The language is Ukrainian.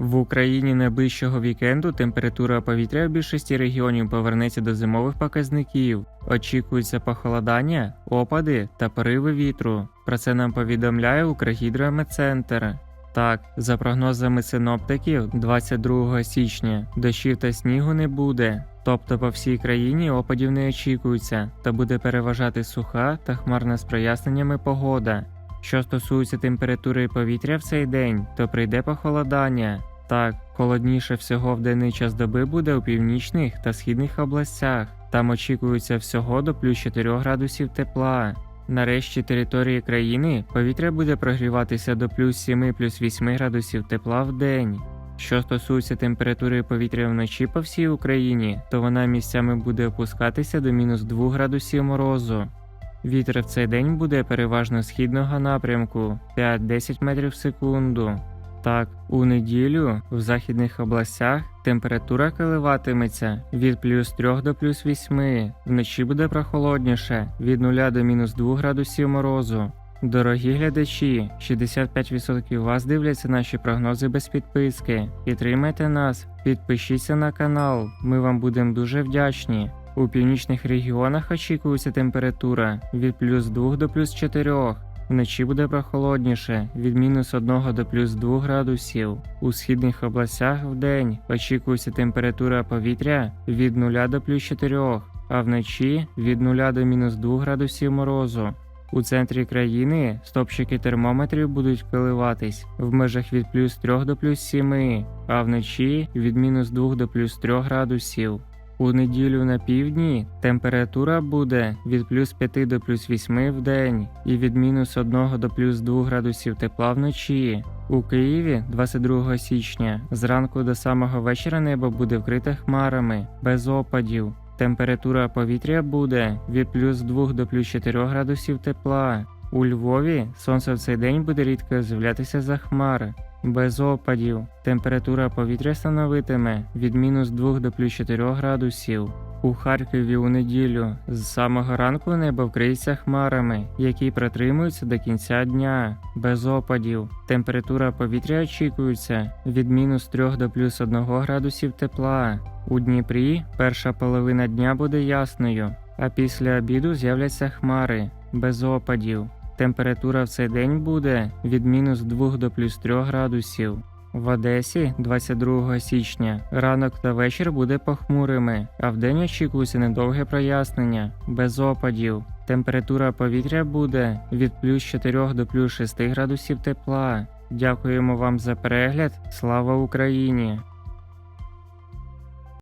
В Україні найближчого вікенду температура повітря в більшості регіонів повернеться до зимових показників. Очікується похолодання, опади та пориви вітру. Про це нам повідомляє Укргідрометцентр. Так, за прогнозами синоптиків, 22 січня дощів та снігу не буде. Тобто по всій країні опадів не очікується, та буде переважати суха та хмарна з проясненнями погода. Що стосується температури повітря в цей день, то прийде похолодання. Так, холодніше всього в денний час доби буде у північних та східних областях. Там очікується всього до плюс 4 градусів тепла. Нарешті території країни повітря буде прогріватися до плюс 7 плюс 8 градусів тепла в день. Що стосується температури повітря вночі по всій Україні, то вона місцями буде опускатися до мінус 2 градусів морозу. Вітер в цей день буде переважно східного напрямку 5-10 метрів в секунду. Так, у неділю в західних областях температура коливатиметься від плюс 3 до плюс 8, вночі буде прохолодніше від 0 до мінус 2 градусів морозу. Дорогі глядачі, 65% вас дивляться наші прогнози без підписки. Підтримайте нас, підпишіться на канал, ми вам будемо дуже вдячні. У північних регіонах очікується температура від плюс 2 до плюс 4. Вночі буде прохолодніше від мінус 1 до плюс 2 градусів. У східних областях вдень очікується температура повітря від 0 до плюс 4, а вночі від 0 до мінус 2 градусів морозу. У центрі країни стопчики термометрів будуть коливатись в межах від плюс 3 до плюс 7, а вночі від мінус 2 до плюс 3 градусів. У неділю на півдні температура буде від плюс 5 до плюс 8 в день і від мінус 1 до плюс 2 градусів тепла вночі. У Києві 22 січня зранку до самого вечора небо буде вкрите хмарами, без опадів. Температура повітря буде від плюс 2 до плюс 4 градусів тепла. У Львові сонце в цей день буде рідко з'являтися за хмари. Без опадів. Температура повітря становитиме від мінус 2 до плюс 4 градусів. У Харкові у неділю з самого ранку небо вкриється хмарами, які протримуються до кінця дня, без опадів. Температура повітря очікується від мінус 3 до плюс 1 градусів тепла. У Дніпрі перша половина дня буде ясною, а після обіду з'являться хмари, без опадів. Температура в цей день буде від мінус 2 до плюс 3 градусів. В Одесі 22 січня ранок та вечір буде похмурими, а вдень очікується недовге прояснення, без опадів. Температура повітря буде від плюс 4 до плюс 6 градусів тепла. Дякуємо вам за перегляд. Слава Україні!